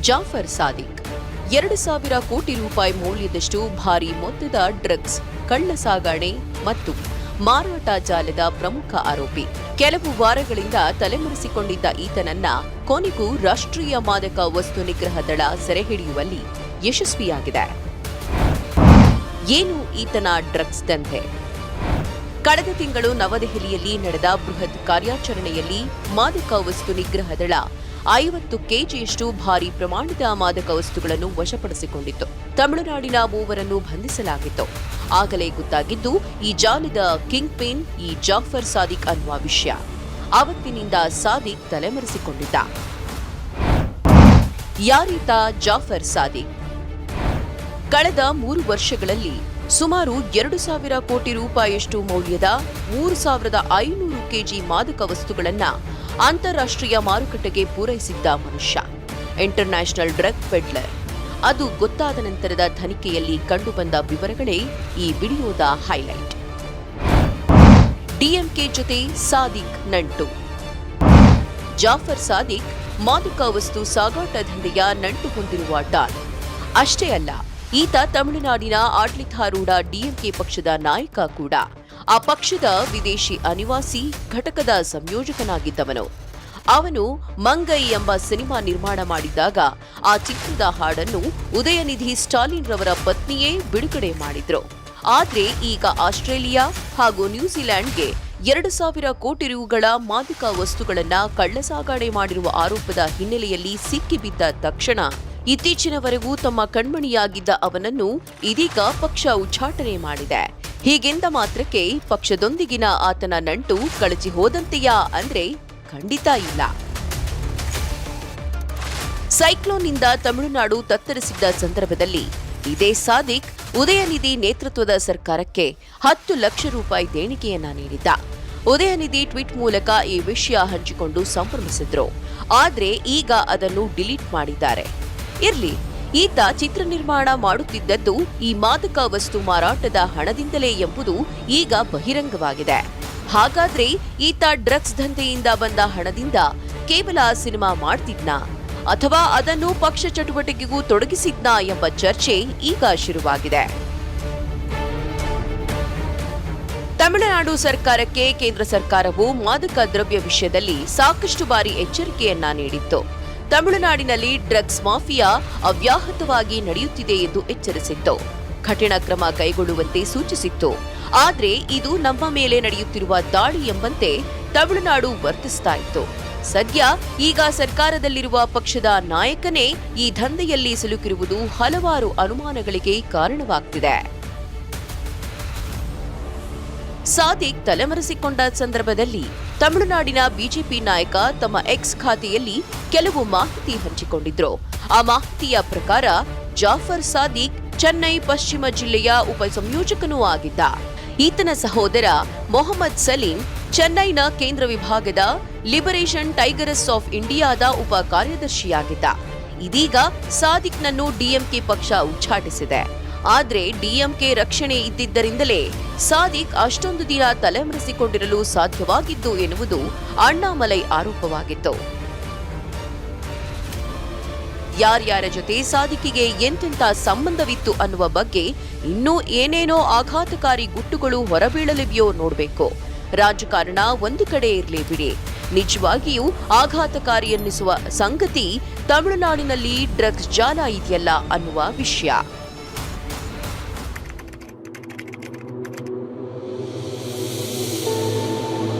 ಜಾಫರ್ ಸಾದಿಕ್. ಎರಡು ಸಾವಿರ ಕೋಟಿ ರೂಪಾಯಿ ಮೌಲ್ಯದಷ್ಟು ಭಾರಿ ಮೊತ್ತದ ಡ್ರಗ್ಸ್, ಕಳ್ಳ ಸಾಗಾಣೆ ಮತ್ತು ಮಾರಾಟ ಜಾಲದ ಪ್ರಮುಖ ಆರೋಪಿ. ಕೆಲವು ವಾರಗಳಿಂದ ತಲೆಮರೆಸಿಕೊಂಡಿದ್ದ ಈತನನ್ನ ಕೊನೆಗೂ ರಾಷ್ಟ್ರೀಯ ಮಾದಕ ವಸ್ತು ನಿಗ್ರಹ ದಳ ಸೆರೆ ಹಿಡಿಯುವಲ್ಲಿ ಯಶಸ್ವಿಯಾಗಿದೆ. ಏನು ಈತನ ಡ್ರಗ್ಸ್ ದಂಧೆ? ಕಳೆದ ತಿಂಗಳು ನವದೆಹಲಿಯಲ್ಲಿ ನಡೆದ ಬೃಹತ್ ಕಾರ್ಯಾಚರಣೆಯಲ್ಲಿ ಮಾದಕ ವಸ್ತು ನಿಗ್ರಹ ದಳ ಐವತ್ತು ಕೆಜಿಯಷ್ಟು ಭಾರಿ ಪ್ರಮಾಣದ ಮಾದಕ ವಸ್ತುಗಳನ್ನು ವಶಪಡಿಸಿಕೊಂಡಿತ್ತು. ತಮಿಳುನಾಡಿನ ಮೂವರನ್ನು ಬಂಧಿಸಲಾಗಿತ್ತು. ಆಗಲೇ ಗೊತ್ತಾಗಿದ್ದು, ಈ ಜಾಲದ ಕಿಂಗ್ ಪಿನ್ ಈ ಜಾಫರ್ ಸಾದಿಕ್ ಅನ್ನುವ ವಿಷಯ. ಆವತ್ತಿನಿಂದ ಸಾದಿಕ್ ತಲೆಮರೆಸಿಕೊಂಡಿದ್ದ. ಯಾರೀತ ಜಾಫರ್ ಸಾದಿಕ್. ಕಳೆದ ಮೂರು ವರ್ಷಗಳಲ್ಲಿ ಸುಮಾರು ಎರಡು ಸಾವಿರ ಕೋಟಿ ರೂಪಾಯಿಯಷ್ಟು ಮೌಲ್ಯದ ಮೂರು ಸಾವಿರದ ಐನೂರು ಕೆಜಿ ಮಾದಕ ವಸ್ತುಗಳನ್ನ ಅಂತಾರಾಷ್ಟ್ರೀಯ ಮಾರುಕಟ್ಟೆಗೆ ಪೂರೈಸಿದ್ದ ಮನುಷ್ಯ. ಇಂಟರ್ನ್ಯಾಷನಲ್ ಡ್ರಗ್ ಪೆಡ್ಲರ್ ಅದು ಗೊತ್ತಾದ ನಂತರದ ತನಿಖೆಯಲ್ಲಿ ಕಂಡುಬಂದ ವಿವರಗಳೇ ಈ ವಿಡಿಯೋದ ಹೈಲೈಟ್ ಡಿಎಂಕೆ ಜೊತೆ ಸಾದಿಕ್ ನಂಟು. ಜಾಫರ್ ಸಾದಿಕ್, ಮಾದಕ ವಸ್ತು ಸಾಗಾಟ ದಂಧೆಯ ನಂಟು ಹೊಂದಿರುವ ಡಾನ್. ಅಷ್ಟೇ ಅಲ್ಲ, ಈತ ತಮಿಳುನಾಡಿನ ಆಡಳಿತಾರೂಢ ಡಿಎಂಕೆ ಪಕ್ಷದ ನಾಯಕ ಕೂಡ. ಆ ಪಕ್ಷದ ವಿದೇಶಿ ಅನಿವಾಸಿ ಘಟಕದ ಸಂಯೋಜಕನಾಗಿದ್ದವನು. ಅವನು ಮಂಗೈ ಎಂಬ ಸಿನಿಮಾ ನಿರ್ಮಾಣ ಮಾಡಿದ್ದಾಗ ಆ ಚಿತ್ರದ ಹಾಡನ್ನು ಉದಯನಿಧಿ ಸ್ಟಾಲಿನ್ ರವರ ಪತ್ನಿಯೇ ಬಿಡುಗಡೆ ಮಾಡಿದ್ರು. ಆದರೆ ಈಗ ಆಸ್ಟ್ರೇಲಿಯಾ ಹಾಗೂ ನ್ಯೂಜಿಲೆಂಡ್ಗೆ ಎರಡು ಸಾವಿರ ಕೋಟಿ ರೂಗಳ ಮಾದಕ ವಸ್ತುಗಳನ್ನು ಕಳ್ಳಸಾಗಣೆ ಮಾಡಿರುವ ಆರೋಪದ ಹಿನ್ನೆಲೆಯಲ್ಲಿ ಸಿಕ್ಕಿಬಿದ್ದ ತಕ್ಷಣ ಇತ್ತೀಚಿನವರೆಗೂ ತಮ್ಮ ಕಣ್ಮಣಿಯಾಗಿದ್ದ ಅವನನ್ನು ಇದೀಗ ಪಕ್ಷ ಉಚ್ಚಾಟನೆ ಮಾಡಿದೆ. ಹೀಗೆಂದ ಮಾತ್ರಕ್ಕೆ ಪಕ್ಷದೊಂದಿಗಿನ ಆತನ ನಂಟು ಕಳಚಿ ಹೋದಂತೆಯಾ ಅಂದ್ರೆ ಖಂಡಿತ ಇಲ್ಲ. ಸೈಕ್ಲೋನ್ನಿಂದ ತಮಿಳುನಾಡು ತತ್ತರಿಸಿದ್ದ ಸಂದರ್ಭದಲ್ಲಿ ಇದೇ ಸಾದಿಕ್ ಉದಯನಿಧಿ ನೇತೃತ್ವದ ಸರ್ಕಾರಕ್ಕೆ ಹತ್ತು ಲಕ್ಷ ರೂಪಾಯಿ ದೇಣಿಗೆಯನ್ನ ನೀಡಿದ್ದ. ಉದಯನಿಧಿ ಟ್ವೀಟ್ ಮೂಲಕ ಈ ವಿಷಯ ಹಂಚಿಕೊಂಡು ಸಂಭ್ರಮಿಸಿದ್ರು. ಆದರೆ ಈಗ ಅದನ್ನು ಡಿಲೀಟ್ ಮಾಡಿದ್ದಾರೆ. ಇರ್ಲಿ. ಈತ ಚಿತ್ರ ನಿರ್ಮಾಣ ಮಾಡುತ್ತಿದ್ದದ್ದು ಈ ಮಾದಕ ವಸ್ತು ಮಾರಾಟದ ಹಣದಿಂದಲೇ ಎಂಬುದು ಈಗ ಬಹಿರಂಗವಾಗಿದೆ. ಹಾಗಾದ್ರೆ ಈತ ಡ್ರಗ್ಸ್ ದಂಧೆಯಿಂದ ಬಂದ ಹಣದಿಂದ ಕೇವಲ ಸಿನಿಮಾ ಮಾಡ್ತಿದ್ನ? ಅಥವಾ ಅದನ್ನು ಪಕ್ಷ ಚಟುವಟಿಕೆಗೂ ತೊಡಗಿಸಿದ್ನಾ ಎಂಬ ಚರ್ಚೆ ಈಗ ಶುರುವಾಗಿದೆ. ತಮಿಳುನಾಡು ಸರ್ಕಾರಕ್ಕೆ ಕೇಂದ್ರ ಸರ್ಕಾರವು ಮಾದಕ ದ್ರವ್ಯ ವಿಷಯದಲ್ಲಿ ಸಾಕಷ್ಟು ಬಾರಿ ಎಚ್ಚರಿಕೆಯನ್ನ ನೀಡಿತ್ತು. ತಮಿಳುನಾಡಿನಲ್ಲಿ ಡ್ರಗ್ಸ್ ಮಾಫಿಯಾ ಅವ್ಯಾಹತವಾಗಿ ನಡೆಯುತ್ತಿದೆ ಎಂದು ಎಚ್ಚರಿಸಿತ್ತು. ಕಠಿಣ ಕ್ರಮ ಕೈಗೊಳ್ಳುವಂತೆ ಸೂಚಿಸಿತ್ತು. ಆದರೆ ಇದು ನಮ್ಮ ಮೇಲೆ ನಡೆಯುತ್ತಿರುವ ದಾಳಿ ಎಂಬಂತೆ ತಮಿಳುನಾಡು ವರ್ತಿಸ್ತಾ ಇತ್ತು. ಸದ್ಯ ಈಗ ಸರ್ಕಾರದಲ್ಲಿರುವ ಪಕ್ಷದ ನಾಯಕನೇ ಈ ದಂಧೆಯಲ್ಲಿ ಸಿಲುಕಿರುವುದು ಹಲವಾರು ಅನುಮಾನಗಳಿಗೆ ಕಾರಣವಾಗ್ತಿದೆ. ಸಾದಿಕ್ ತಲೆಮರೆಸಿಕೊಂಡ ಸಂದರ್ಭದಲ್ಲಿ ತಮಿಳುನಾಡಿನ ಬಿಜೆಪಿ ನಾಯಕ ತಮ್ಮ ಎಕ್ಸ್ ಖಾತೆಯಲ್ಲಿ ಕೆಲವು ಮಾಹಿತಿ ಹಂಚಿಕೊಂಡಿದ್ರು. ಆ ಮಾಹಿತಿಯ ಪ್ರಕಾರ, ಜಾಫರ್ ಸಾದಿಕ್ ಚೆನ್ನೈ ಪಶ್ಚಿಮ ಜಿಲ್ಲೆಯ ಉಪಸಂಯೋಜಕನೂ ಆಗಿದ್ದ. ಈತನ ಸಹೋದರ ಮೊಹಮ್ಮದ್ ಸಲೀಂ ಚೆನ್ನೈನ ಕೇಂದ್ರ ವಿಭಾಗದ ಲಿಬರೇಷನ್ ಟೈಗರ್ಸ್ ಆಫ್ ಇಂಡಿಯಾದ ಉಪ ಕಾರ್ಯದರ್ಶಿಯಾಗಿದ್ದ. ಇದೀಗ ಸಾದಿಕ್ನನ್ನು ಡಿಎಂಕೆ ಪಕ್ಷ ಉಚ್ಚಾಟಿಸಿದೆ. ಆದ್ರೆ ಡಿಎಂಕೆ ರಕ್ಷಣೆ ಇದ್ದಿದ್ದರಿಂದಲೇ ಸಾದಿಕ್ ಅಷ್ಟೊಂದು ದಿನ ತಲೆಮರೆಸಿಕೊಂಡಿರಲು ಸಾಧ್ಯವಾಗಿದ್ದು ಎನ್ನುವುದು ಅಣ್ಣಾಮಲೈ ಆರೋಪವಾಗಿತ್ತು. ಯಾರ್ಯಾರ ಜೊತೆ ಸಾದಿಕಿಗೆ ಎಂತೆಂಥ ಸಂಬಂಧವಿತ್ತು ಅನ್ನುವ ಬಗ್ಗೆ ಇನ್ನೂ ಏನೇನೋ ಆಘಾತಕಾರಿ ಗುಟ್ಟುಗಳು ಹೊರಬೀಳಲಿವೆಯೋ ನೋಡಬೇಕು. ರಾಜಕಾರಣ ಒಂದು ಕಡೆ ಇರಲಿ ಬಿಡಿ. ನಿಜವಾಗಿಯೂ ಆಘಾತಕಾರಿ ಎನ್ನಿಸುವ ಸಂಗತಿ ತಮಿಳುನಾಡಿನಲ್ಲಿ ಡ್ರಗ್ಸ್ ಜಾಲ ಇದೆಯಲ್ಲ ಅನ್ನುವ ವಿಷಯ.